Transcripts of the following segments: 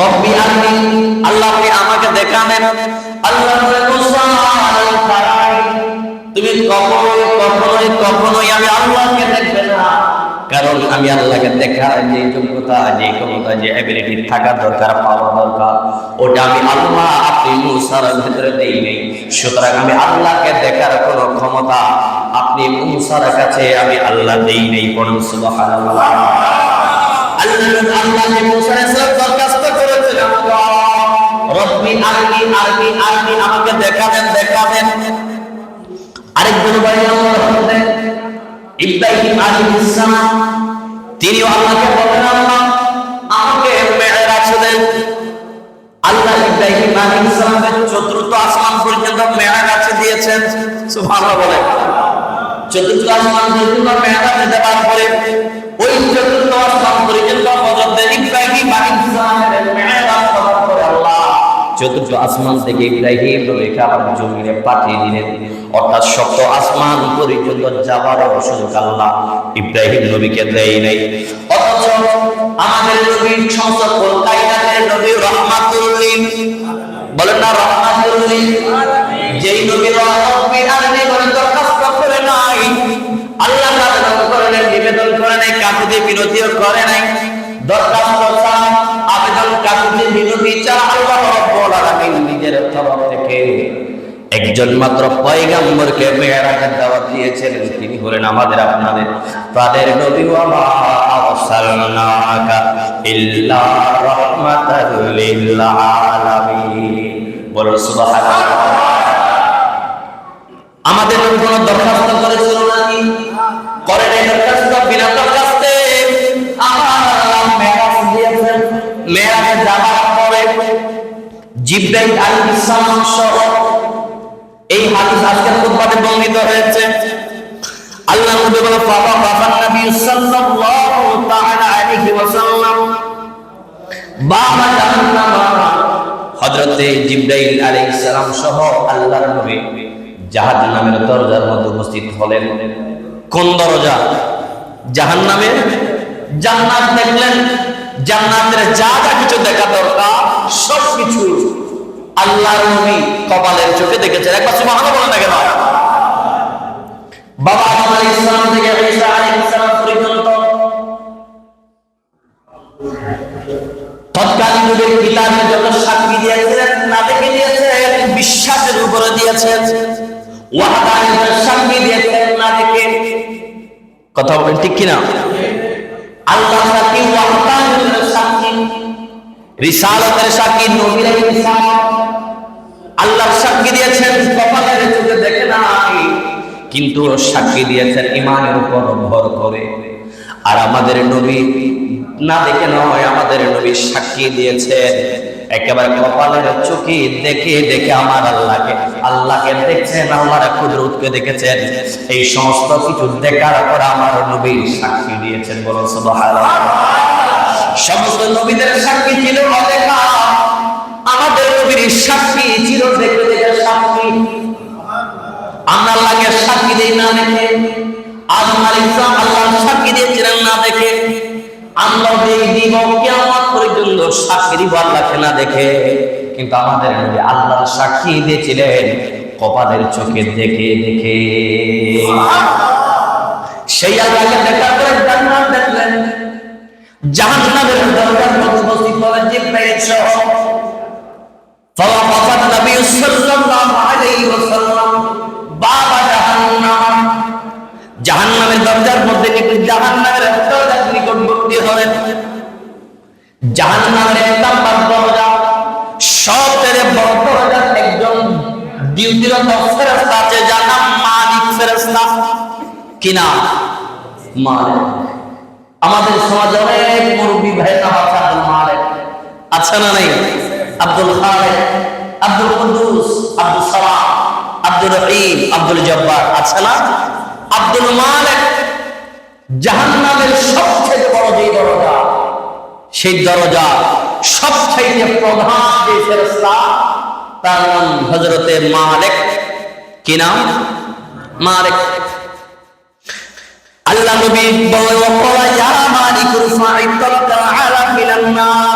রব্বি আল্লাহ আপনি আমাকে দেখাবেন। আল্লাহ তুমি কখনোই কখনোই কখনোই আমি আল্লাহকে দেখবে না। কারণ আমি আল্লাহকে দেখার যে যোগ্যতা, যে ক্ষমতা, যে অ্যাবিলিটি থাকা দরকার, পাওয়া দরকার, ওটা আমি আল্লাহ, আপনি মুসার ভিতরে নেই। সুতরাং আমি আল্লাহকে দেখার কোনো ক্ষমতা আপনি মুসার কাছে আমি আল্লাহ দেই নেই আল্লাহ আল্লাহ মুসা আলাইহিস সালাম দরখাস্ত করেছিলেন রব্বি আরনি আরনি আরনি আমাকে দেখাবেন দেখাবেন। আরেকজন ভাই আল্লাহ হলেন ইব্রাহিম আলাইহিস সালাম তিনিও আল্লাহকে বলেন, আল্লাহ, আমাকে মেরাজ দেন। আল্লাহ ইব্রাহিম আলাইহিস সালামকে চতুর্থ আসমান পর্যন্ত মেরাজ দিয়েছেন। সুবহানাল্লাহ বলেন চতুর্থ আসমান পর্যন্ত মেরাজ দেওয়ার পরে, ওই চতুর্থ আসমান পর্যন্ত হযরত ইব্রাহিম আলাইহিস সালামের মেরাজ করার পরে আল্লাহ চতুর্থ আসমান থেকে ইব্রাহিম নবীকে আবার জমিনে পাঠিয়ে দিলেন। অর্থাৎ সপ্ত আসমান পর্যন্ত যাবার সুযোগ আল্লাহ ইব্রাহিম নবীকে দেয় নাই। অথচ আমাদের নবীর সমস্ত কায়নাতের নবী রহমাতুল্লিন বলেন না রহমাতুল্লিন যেই নবী রহমাতুল আলামিন বলেন দরখাস্ত করে নাই। আল্লাহ আবেদন করে নাই, নিবেদন করে নাই কাকুতি বিরতিও করে নাই। দরখাস্ত চা আবেদন কাকুতি বিরতি চা আল্লাহ আলামিন নিজের তরফ থেকে একজন মাত্র পয়গাম্বরকে মেয়েরাজের দাওয়াত দিয়েছেন তিনি হলেন আমাদের আপনাদের তাদের নবী। ইল্লা রাহমাতাল লিল আলামিন বলো সুবহানাল্লাহ। আমাদের কোনো দরখাস্ত করেছিল নাকি? করে নাই দরখাস্ত, বিনা দরখাস্তে। আল্লাহ মেরাজ দিয়েছেন। পরে জিব্রাইল আলাইহিস সালাম সহ এই হাদিস আজকের খুতবাতে বর্ণিত হয়েছে। আল্লাহ নবী বলে বাবা বাবা নবী সাল্লাল্লাহু তাআলা আলাইহি ওয়াসাল্লাম বাবা জাহান্নাম। জিব্রাইল আলাইহিস সালাম সহ আল্লাহর নবী জাহান্নামের দরজার মধ্যে উপস্থিত হলেন। কোন দরজা? জাহান্নামের জান্নাত দেখলেন। জান্নাতের যা যা কিছু দেখা দরকার সব কিছু আল্লাহর নবী কপালের চোখে দেখেছেন। একবার সুবহানাল্লাহ বলেন না কেন? বাবা থেকে ঈসা আলাইহিস সালাম পর্যন্ত তৎকালীন সাক্ষী না বিশ্বাসের উপরে সাক্ষী কথা ঠিক আল্লাহ নবীর আল্লাহ সাক্ষী দিয়েছেন, কপালের চোখে দেখে নাই। কিন্তু সাক্ষী দিয়েছেন ইমানের উপর ভর করে। আর আমাদের নবী না দেখে নয়, আমাদের নবী সাক্ষী দিয়েছেন একেবারে কপালের চোখে দেখে দেখে আমার আল্লাহকে আল্লাহকে দেখছেন, আল্লাহর কুদরতকে দেখেছেন। এই সমস্ত কিছু দেখার পর আমার নবী সাক্ষী দিয়েছেন সুবহানাল্লাহ। সমস্ত নবীদের সাক্ষী ছিল অদেখা। আমাদের নবীর সাক্ষী দেখে সাক্ষী। আমরা আল্লাহকে সাক্ষী দেই না দেখে। আদম আলাইহিস সালাম আল্লাহর সাক্ষী দিয়েছিলেন না দেখে। দেই দিব, কিয়ামত পর্যন্ত সাক্ষী দিব দেখে। কিন্তু আমাদের নবী আল্লাহর সাক্ষী দিয়েছিলেন, কপালের চোখে দেখে দেখে। সেই আল্লাহকে দেখার পরে জান্নাত দেখলেন। জাহান্নামের দরজার فوقف النبي صلى الله عليه وسلم باب جهنم জাহান্নামের দরজার মধ্যে নিকট জাহান্নামের দরজার নিকটবর্তী হলেন জাহান্নামের এক নাম্বার দরজা সবচেয়ে বড় দরজা একজন ডিউটিরত ফেরেশতা আছে যার নাম মালিক ফেরেশতা কি নাম মালিক আমাদের সমাজে অনেক মুরব্বী ভাই নাম আছে আব্দুল মালিক আছে না নাই আব্দুল খালেক, আব্দুল কুদ্দুস, আব্দুল সালাম আব্দুল রহিম, আব্দুল জব্বার। আছে না? আব্দুল মালিক জাহান্নামের সবচেয়ে বড় যে দরজা, সেই দরজা সবচেয়ে প্রধান যে ফেরেশতা, তার নাম হযরতে মালিক। কি নাম? মালিক। আল্লাহ নবী বলে ওয়াকালা ইয়া মালিক রফা'i তালাকা আলা নার।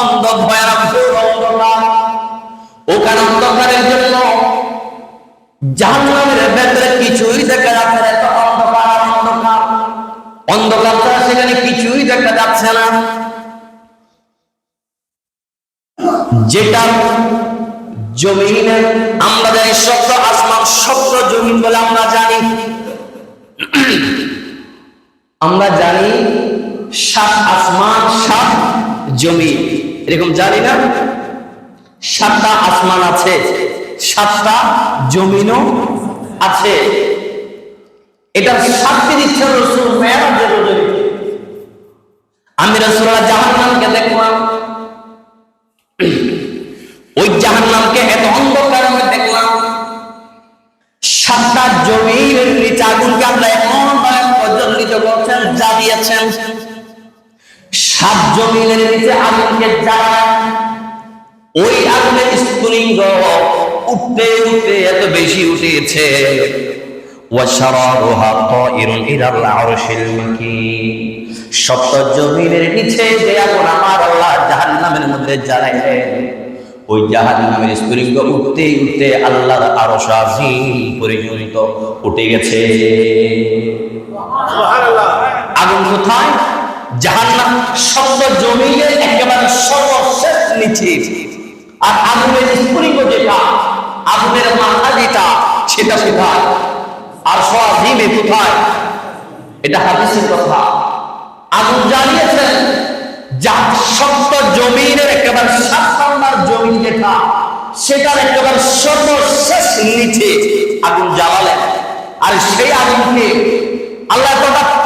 অন্ধকার ওখানে অন্ধকারের জন্য ভেতরে কিছুই দেখা যাচ্ছে না, এত অন্ধকার অন্ধকার। অন্ধকার সেখানে কিছুই দেখা যাচ্ছে না। যেটা জমিনের আমরা জানি শব্দ আসমান শব্দ জমিন বলে আমরা জানি। আমরা জানি সাত আসমান, সাত জমিন এরকম জানি না? সাতটা আসমান আছে, সাতটা জমিনও আছে। এটা সাক্ষী দিচ্ছে রসুল মেয়ারাজের। আমি রসুল্লাহ জাহান্নামকে দেখলাম। ওই জাহান্নামকে এত অন্ধকার আমি দেখলাম। সাতটা জমির নিচে আগুনকে আমরা এমন ভাবে করছেন, জ্বালিয়েছেন। সাত জমিনের নিচে আগুনকে জ্বালান ওই আগুনের স্ফুলিঙ্গ উঠতে উঠতে এত বেশি উঠেছে। সপ্ত জমিনের নিচে যে আগুন আমার আল্লাহ জাহান্নামের মধ্যে জ্বালাইলেন ওই স্ফুলিঙ্গ উঠতে উঠতে আল্লাহর আরশ আজিম পর্যন্ত উঠে গেছে। আগুন কোথায়? জাহান্নাম সপ্ত জমিনের একেবারে সর্বশেষ নিচে। আর আগুনের স্ফুলিঙ্গ যেটা, আগুনের মাথা যেটা, সেটা কোথায়? আর সজিমে কোথায়? এটা হাদিসের কথা। আগুন জ্বালিয়েছেন যা সপ্ত জমিনের একেবারে সাত নম্বর জমিন যেটা, সেটার একেবারে সর্বশেষ নিচে আগুন জ্বালালেন। আর সেই আগুনকে আল্লাহ কথা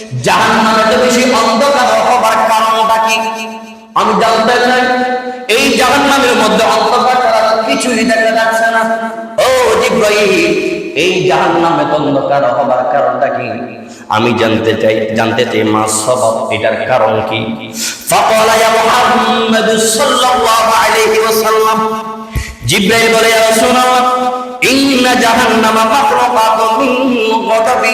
জাহান্নামে তো বেশি অন্ধকার হবার কারণটা কি? আমি জানতে চাই, এই জাহান্নামের মধ্যে অন্ধকার ছাড়া কিছুই দেখা যাচ্ছে না। ও জিব্রাইল, এই জাহান্নামে তো অন্ধকার হবার কারণটা কি? আমি জানতে চাই জানতে চাই মা সবাব এটার কারণ কি? ফাকালা ইয়া মুহাম্মদ সাল্লাল্লাহু আলাইহি ওয়াসাল্লাম। জিব্রাইল বলে, ইয়া রাসূলুল্লাহ, ইন্না জাহান্নামা মাখলুকাতুম মিন গাদাবি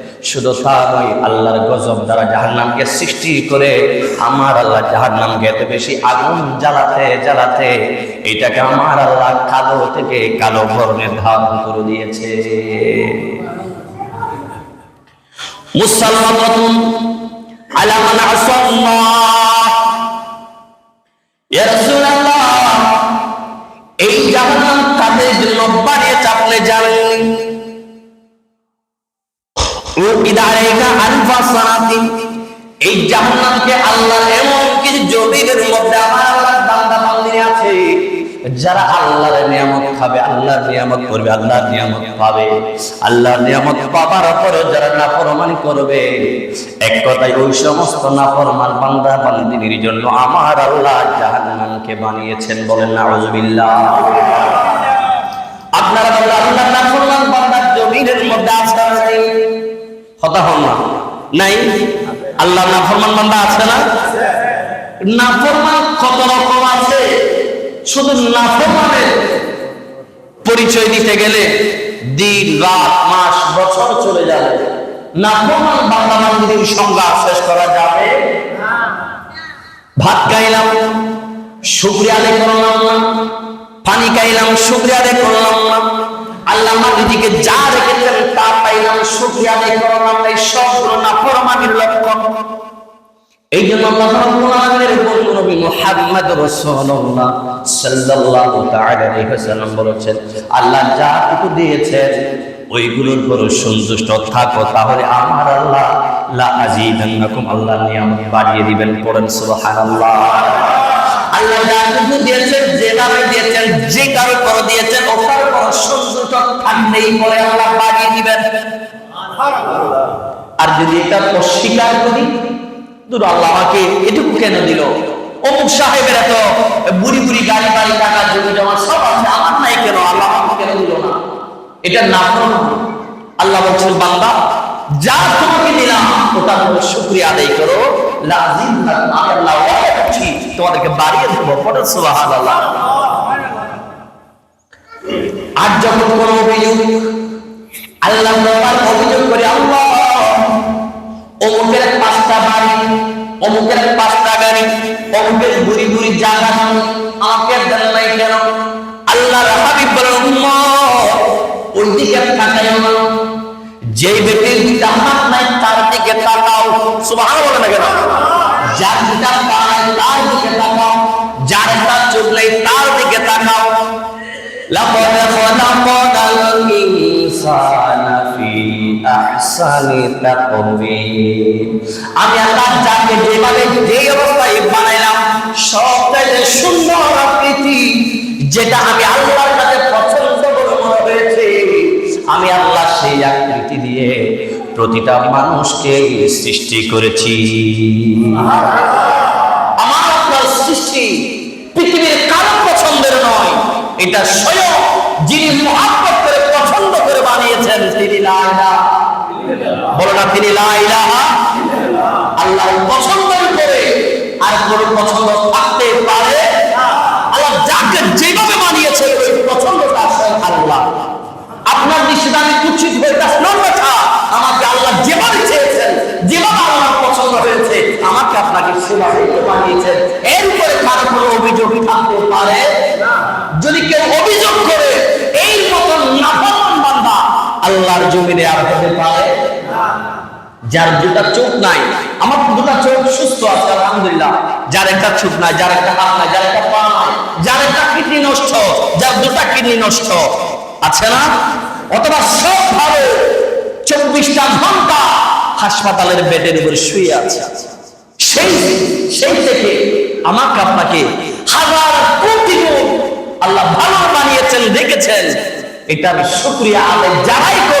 শুধু তা নয়, আল্লাহর গজব দ্বারা জাহান্নামকে সৃষ্টি করে আমার আল্লাহ জাহান্নামকে এত বেশি আগুন জ্বালাতে জ্বালাতে এটাকে আমার আল্লাহ কালো থেকে কালো বর্ণে ধারণ করে দিয়েছে। মুসাল্লামাতুন আলা আসাল্লাহ ইয়া রাসূলুল্লাহ জাহান্নামকে আল্লাহ নিয়ামত খাবে নিয়ামত করবে নিয়ামত পাবে। নিয়ামত পাবার পরেও যারা নাফরমানি করবে, এক কথায় ওই সমস্ত নাফরমান বান্দা বান্দিনীর জন্য আমার আল্লাহ জাহান্নামকে বানিয়েছেন বলেন আপনারা আল্লাহ বান্দার জমিনের মধ্যে আছে না নাই কথা হন না নাই? আল্লাহ নাফরমান বান্দা আছে না? নাফরমান কত রকম আছে? শুধু নাফরমানের পরিচয় দিতে গেলে দিন, রাত, মাস, বছর চলে যাবে। নাফরমান বান্দা বান্দির সংজ্ঞা শেষ করা যাবে? ভাত খাইলাম, শুক্রিয়া আদায় করলাম না। পানি খাইলাম, শুক্রিয়া আদায় করলাম না। আল্লাহ দিদিকে যা রেখেছেন তা পাইলাম করলাম লক্ষণ। এই জন্য আল্লাহ আল্লাহ যা কিছু দিয়েছেন, ওইগুলোর উপর সন্তুষ্ট থাকো, তাহলে আমার আল্লাহ লা আজিদান্নাকুম আল্লাহ বাড়িয়ে দিবেন। পড়েন সুবহানাল্লাহ। আল্লাহ আর যদি এটা অস্বীকার করি দূর আল্লাহ আমাকে এটুকু কেন দিল? অমুক সাহেবের এত বুড়ি বুড়ি গাড়ি বাড়ি টাকা জমি জমা সব আছে, আমার নাই কেন? আল্লাহ কেন দিল না? এটা না আল্লাহ বলছেন যা তোমাকে দিলাম, ওটা তোমার শুক্রিয়া আদায় করো। লাজিম আল্লাহ করছি, তোমাদেরকে বাড়িয়ে দেবো পড়ে সুবহানাল্লাহ। আর যখন কোনো অভিযোগ, আল্লাহ অভিযোগ করে, আল্লাহ, অমুকের পাঁচটা বাড়ি, অমুকের পাঁচটা গাড়ি, অমুকের বুড়ি বুড়ি জায়গা আমাকে দেন নাই কেন? আল্লাহ হাবিব বলেন ওই দিকে তাকাইও না। ব্যক্তির হাত নাই, তার দিকে তাকাও। সুবহান বলে না কেন? যার لقد خلقنا الإنسان في أحسن تقويم আমি আল্লাহ যাকে যেভাবে যে অবস্থায় বানাইলাম সবটাই সুন্দর আকৃতি যেটা আমি আল্লাহর কাছে পছন্দ করে মনে হয়েছে আমি আল্লাহ সেই আকৃতি দিয়ে প্রতিটা মানুষকে সৃষ্টি করেছি এটা স্বয়ং যিনি মহাব্বত করে, পছন্দ করে বানিয়েছেন, তিনি লা ইলাহা। বলো না, তিনি লা ইলাহা। আল্লাহ পছন্দ করে, আর কোন পছন্দ থাকতে পারে আল্লাহ যাকে যেভাবে বানিয়েছে ওই পছন্দটা আল্লাহ। আপনার দৃষ্টিতে আমি কুচ্ছিত হয়ে তা নর্মথা আমাকে আল্লাহ যেভাবে চেয়েছেন, যেভাবে আল্লাহ পছন্দ হয়েছে, আমাকে আপনাকে সেভাবে বানিয়েছেন। এর আল্লাহর জমিনে আর হতে পারে যার দুটা চোখ নাই, আমার দুটা চোখ সুস্থ আছে, আলহামদুলিল্লাহ। যার একটা চোখ নাই, যার একটা হাত নাই, যার একটা পা নাই, যার একটা কিডনি নষ্ট, যার দুটা কিডনি নষ্ট। আছে না? অথবা সব ভাবে চব্বিশটা ঘণ্টা হাসপাতালের বেডের উপরে শুয়ে আছে। সেই সেই থেকে আমাকে আপনাকে হাজার কোটি আল্লাহ ভালো বানিয়েছেন, দেখেছেন। এটার শুক্রিয়া আদায় যারাই করবে না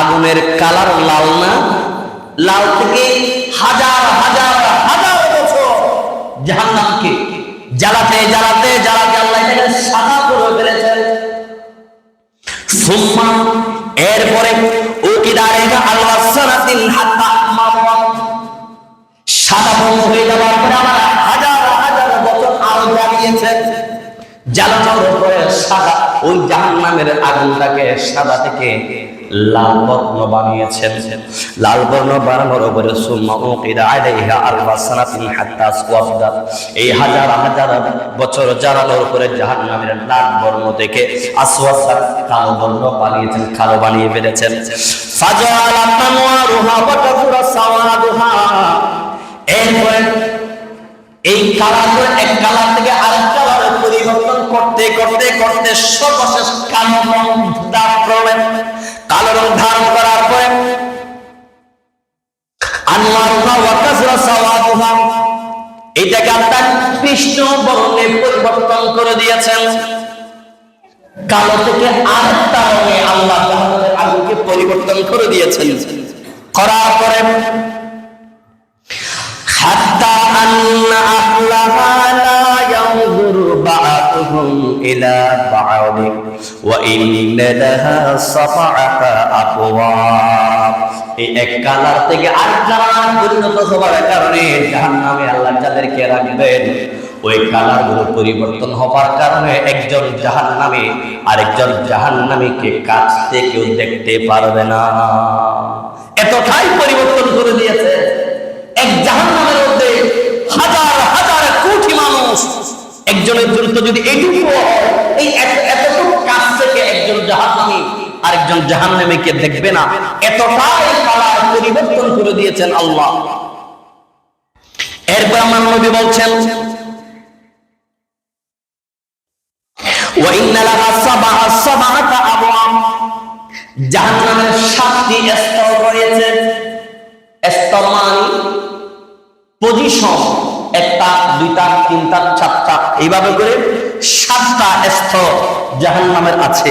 আগুনের কালার লাল না? লাল থেকে হাজার হাজার হাজার বছর জাহান্নামকে জ্বালাতে জ্বালাতে জ্বালাতে আল্লাহ সাদা করে ফেলেছেন। এরপরে সাদা হয়ে যাওয়ার হাজার হাজার বছর সাদা, ওই আগুনটাকে সাদা থেকে লাল বর্ণ বানিয়েছেন। লাল বর্ণ বানানোর উপরে সুম্মা উকিদা আলাইহা আরবা এই হাজার হাজার বছর জানানোর উপরে জাহান্নামের লাল বর্ণ থেকে আসওয়াদ কালো বর্ণ বানিয়েছেন, কালো বানিয়ে ফেলেছেন। ফাজাল আনওয়ারুহা ওয়া কাফুরা সাওয়াদুহা এই কালার এক কালার থেকে আরেক কালারে পরিবর্তন করতে করতে করতে সর্বশেষ কালো রং ধারণ করলেন আচরণ ধারণ করার পরে এটাকে আপনার কৃষ্ণ বর্ণে পরিবর্তন করে দিয়েছেন। কালো থেকে আটটা রঙে আল্লাহ আগুনকে পরিবর্তন করে দিয়েছেন। করার পরে হাত্তা আন্না আল্লাহ লা ইয়ানজুরু বা'দুহুম ইলা বা'দিন وإن لها سبعة أبواب এই এক কালার থেকে আরেক কালার পরিণত হওয়ার কারণে জাহান্নামে আল্লাহ যাদেরকে রাখবেন ওই কালার গুলো পরিবর্তন হবার কারণে একজন জাহান্নামে আরেকজন জাহান্নামীকে কাছ থেকেও দেখতে পারবে না এতটাই পরিবর্তন করে দিয়েছে এক জাহান্নামের মধ্যে হাজার হাজার কোটি মানুষ একজনের দূরত্ব যদি এইটুকু হয় এই এত- আরেকজন জাহান নেমেকে দেখবে না। এতটাই পরিবর্তন করে দিয়েছেন আল্লাহ। এরপর আমার নবী বলছেন সাতটি স্তর পজিশন মানে একটা, দুইটা, তিনটা, চারটা, এইভাবে করে সাতটা স্তর আছে।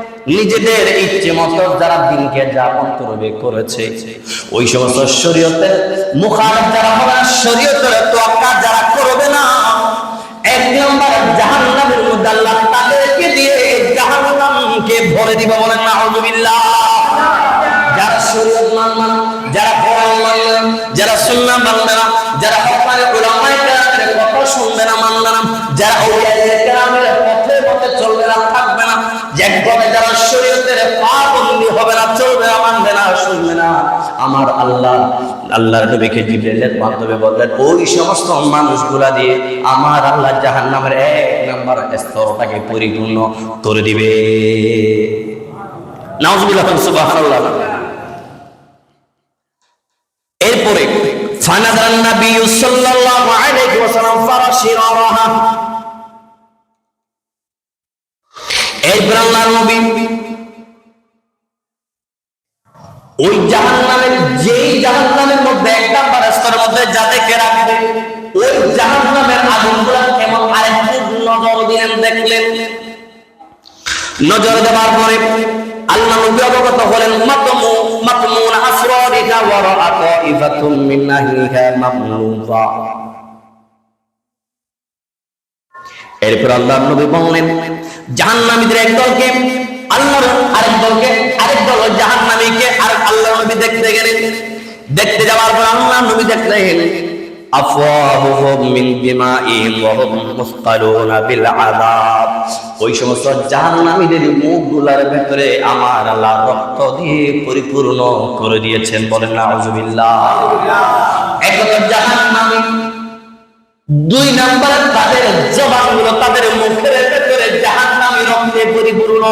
নিজেদের ইচ্ছে মতো যারা দিনকে যাপন করবে, করেছে। ওই সমস্ত শরীয়তের মুখারফ যারা হবে না, শরীয়তের তোয়াক্কা যারা করবে না, এক নম্বর জাহান্নামের মধ্যে আল্লাহ তাদেরকে দিয়ে জাহান্নামকে ভরে দিবে বলেন নাউযুবিল্লাহ আমার আল্লাহ, আল্লাহর নবীকে জিবরাইলের মাধ্যমে বললেন, ওই সমস্ত মানুষগুলা দিয়ে আমার আল্লাহ জাহান্নামের এক নাম্বার স্তরটাকে পরিপূর্ণ করে দিবে। নাউজুবিল্লাহ, সুবহানাল্লাহ। এরপরে ফানাদান নবী সাল্লাল্লাহু আলাইহি ওয়াসাল্লাম এরপর আল্লাহর নবী ওই জাহান্নামের, যেই জাহান্নামের মধ্যে এক নাম্বার মধ্যে যাদেরকে রাখবে ওই জাহান্নামের আগুনগুলো কেমন আরেকটু নজর দিলেন, দেখলেন। নজর দেওয়ার পরে আল্লাহ নবী অবগত হলেন, মাতমু, মাতমুন ওয়া এরপর আল্লাহ নবী বললেন, জাহান্নামীদের এক দলকে আল্লাহর আরেক দলকে, আরেক দল জাহান্নামীকে আর আল্লাহ নবী দেখতে গেলেন। দেখতে যাওয়ার পর আল্লাহ নবী রক্ত দিয়ে পরিপূর্ণ করে দিয়েছেন। বলেন দুই নাম্বার তাদের জবানগুলো তাদের মুখের ভেতরে জাহান্নামী রক্তে পরিপূর্ণ।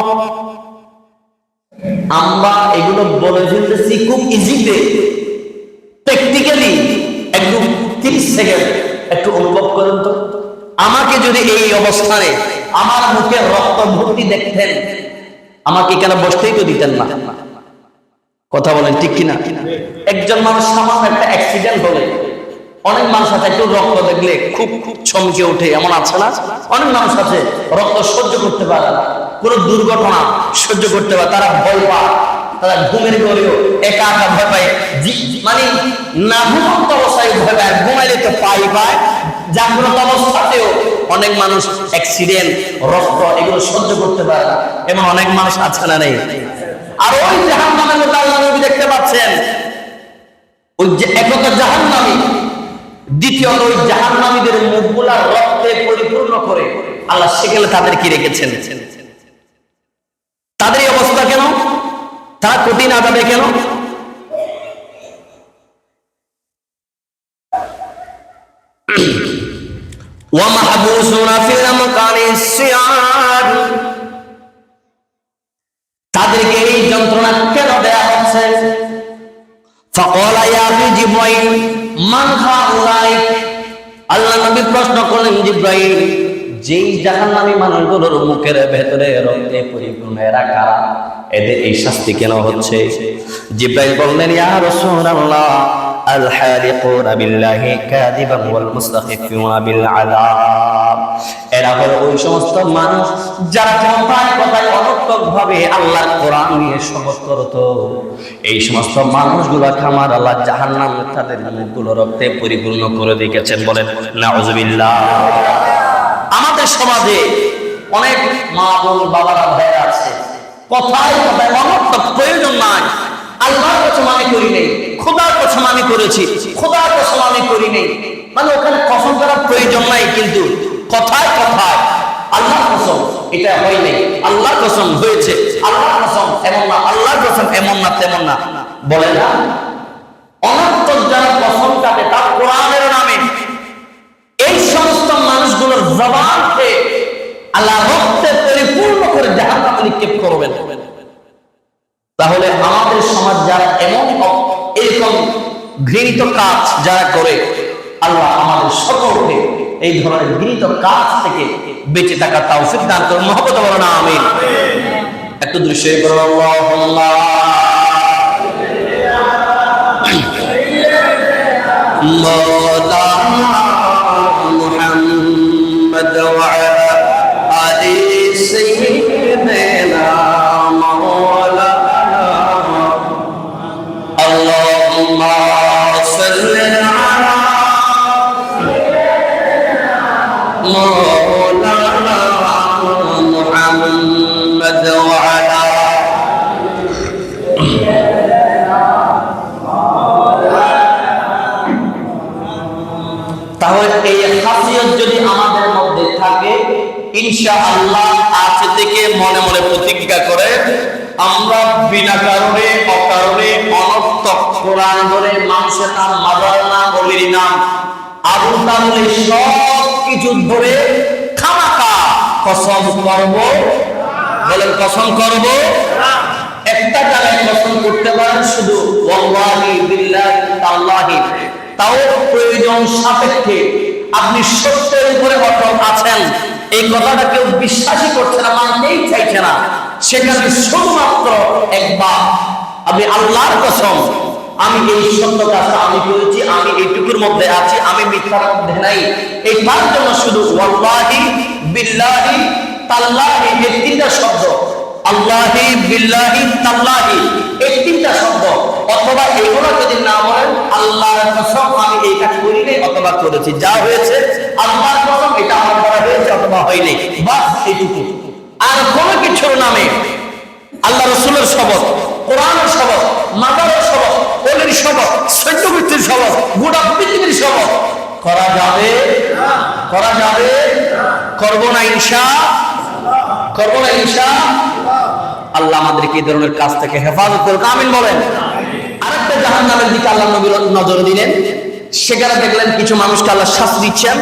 আমরা এগুলো বলে ফেলতেছি খুব ইজিতে প্র্যাকটিক্যালি একটু তিরিশ সেকেন্ড একটু অনুভব করুন তো। আমাকে যদি এই অবস্থানে আমার মুখে রক্ত ভর্তি দেখতেন, আমাকে কেন বসতেই তো দিতেন না? কথা বলেন, ঠিক কিনা? একজন মানুষ সামান্য একটা অ্যাক্সিডেন্ট হলে, অনেক মানুষ আছে, একটু রক্ত দেখলে খুব খুব চমকে ওঠে, এমন আছে না? অনেক মানুষ আছে, রক্ত সহ্য করতে পারে না। কোনো দুর্ঘটনা সহ্য করতে পারে, তারা ভয় পায়। তারা ঘুমের ঘরেও একা একা ভয় পায়। মানে না ঘুমন্ত অবস্থায় ভয় পায়, ঘুমাইলে তো পাই পায়। জাগ্রত অবস্থাতেও অনেক মানুষ অ্যাক্সিডেন্ট রক্ত এগুলো সহ্য করতে পারে না। এমন অনেক মানুষ আছে না নেই। আর ওই জাহান নামের মধ্যে আল্লাহ নবী দেখতে পাচ্ছেন। ওই যে একতা জাহান নামী দ্বিতীয়ত ওই জাহান নামীদের মুখগুলা রক্তে পরিপূর্ণ করে আল্লাহ সেখানে তাদের কি রেখেছেন। তাদের অবস্থা কেন? তারা কঠিন আদাবে কেন? তাদেরকে এই যন্ত্রণা কেন দেয়া হচ্ছে? আল্লাহ নবী প্রশ্ন করলেন জিব্রাহিম যেই জাহান্নামী মানুষগুলোর মুখের ভেতরে রক্তে পরিপূর্ণ এরা কারা এদের এই শাস্তি কেন হচ্ছে? জিব্রাইল বললেন, ইয়া রাসূলুল্লাহ আল হারিকুনা বিল্লাহি কাযিবান ওয়াল মুস্তাখিফুনা বিল আযাব এরা হলো ওই সমস্ত মানুষ যারা কথায় কথায় অনর্থক ভাবে আল্লাহর কোরআন নিয়ে শপথ করতো এই সমস্ত মানুষগুলো খামার আল্লাহ জাহান্নাম তাদের মুখগুলো রক্তে পরিপূর্ণ করে দিয়েছেন বলেন নাউজুবিল্লাহ আমাদের সমাজে অনেক মা বোন, বাবারা ভাইরা আছে। কথায় কথায় অনর্থক, প্রয়োজন নাই। আল্লাহর কসম আমি করি নেই, খোদার কসম আমি করেছি, খোদার কসম আমি করি নেই। মানে ওখানে কসম করার প্রয়োজন নাই, কিন্তু কথায় কথায় আল্লাহর কসম এটা হয় নাই। আল্লাহর কসম হয়েছে, আল্লাহর কসম এমন না, আল্লাহর কসম এমন না, তেমন না। বলে না, অনর্থক যারা কসম কাটে, তার কোরআনের নামে এই সমস্ত মানুষগুলোর জবানকে আল্লাহ রক্তে পরিপূর্ণ করে নিক্ষেপ করবেন। তাহলে আমাদের সমাজ যারা এমন এরকম ঘৃণিত কাজ যারা করে, আল্লাহ আমাদের সকলকে এই ধরনের ঘৃণিত কাজ থেকে বেঁচে থাকা তাও দান করুন। বলো না আমি একটু দৃশ্য তাহলে এই যদি আমাদের মধ্যে থাকে ইনশা আল্লাহ আজ থেকে মনে মনে প্রতিজ্ঞা করে, আমরা বিনা কারণে, অকারণে অনর্থক কোরআন ধরে মানুষের নাম মাদার নাম, অলির নাম। আবুল তাহলে সব কিছু ধরে খামাকা কসম করব? বলেন, কসম করব? একটা জায়গায় কসম করতে পারেন শুধু, ওয়াল্লাহি বিল্লাহি তাল্লাহি। তাও প্রয়োজন সাপেক্ষে। আপনি সত্যের উপরে অটল আছেন। এই কথাটা কেউ বিশ্বাসই করছে না, মানতেই চাইছে না। সেখানে শুধুমাত্র একবার। আমি আল্লাহর কসম আমি এই সত্য কাজটা আমি করেছি, আমি এইটুকুর মধ্যে আছি, আমি মিথ্যার মধ্যে নাই। এই তার জন্য শুধু ওয়াল্লাহি বিল্লাহি তাল্লাহি এই তিনটা শব্দ। আল্লাহি বিল্লাহি তাল্লাহি এই তিনটা শব্দ। অথবা এগুলো যদি না বলেন, আল্লাহর কসম আমি এই কাজ করি নাই অথবা করেছি। যা হয়েছে, আল্লাহর কসম এটা আমার করা হয়েছে অথবা হয়নি। বাস এইটুকু। আর কোনো কিছুর নামে আল্লাহ রসুলের শপথ কোরআনের শপথ মাতারের শপথ অলির শপথ সৈন্যবৃত্তির শপথ গোটা পৃথিবীর শপথ করা যাবে? করা যাবে? করব না ইনশা করব না ইনশা আল্লাহ আমাদেরকে এই ধরনের কাজ থেকে হেফাজত করুক, আমিন বলেন। আরেকটা জাহান নামের দিকে আল্লাহ নবীর নজর দিলেন। সেখানে দেখলেন কিছু মানুষকে আল্লাহ শাস্তি দিচ্ছেন।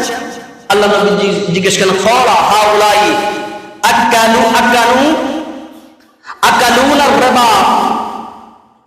আল্লাহ নবী জিজ্ঞেস করেন ফলা হাউলাই আকালু আকালু আকালুন আর-রিবা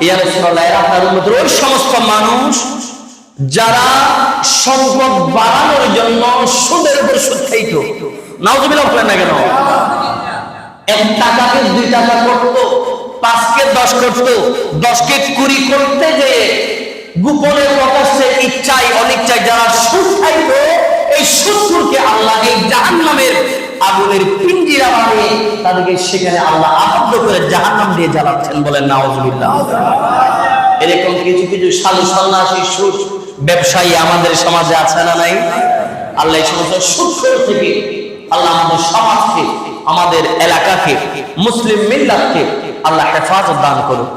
ওই সমস্ত মানুষ যারা সম্পদ বাড়ানোর জন্য সুদের উপর সুদ খাইত। নাউজুবিল্লাহ বলেন না কেন? এক টাকাকে দুই টাকা করতো, পাঁচকে দশ করতো, দশকে কুড়ি করতে যে গোপনে প্রকাশ্যে ইচ্ছাই অনিচ্ছায় যারা সুদ খাইতো সুদকে আল্লাহ এই জাহান্নামের আগুনের পিঞ্জিরা বানিয়ে তাদেরকে সেখানে আল্লাহ আবদ্ধ করে জাহান্নাম দিয়ে জ্বালাচ্ছেন এরকম কিছু কিছু সন্ন্যাসী ব্যবসায়ী আমাদের সমাজে আছে না নাই? আল্লাহ সুদ থেকে আল্লাহ আমাদের সমাজকে, আমাদের এলাকাকে, মুসলিম মিল্লাতকে আল্লাহ হেফাজত দান করুন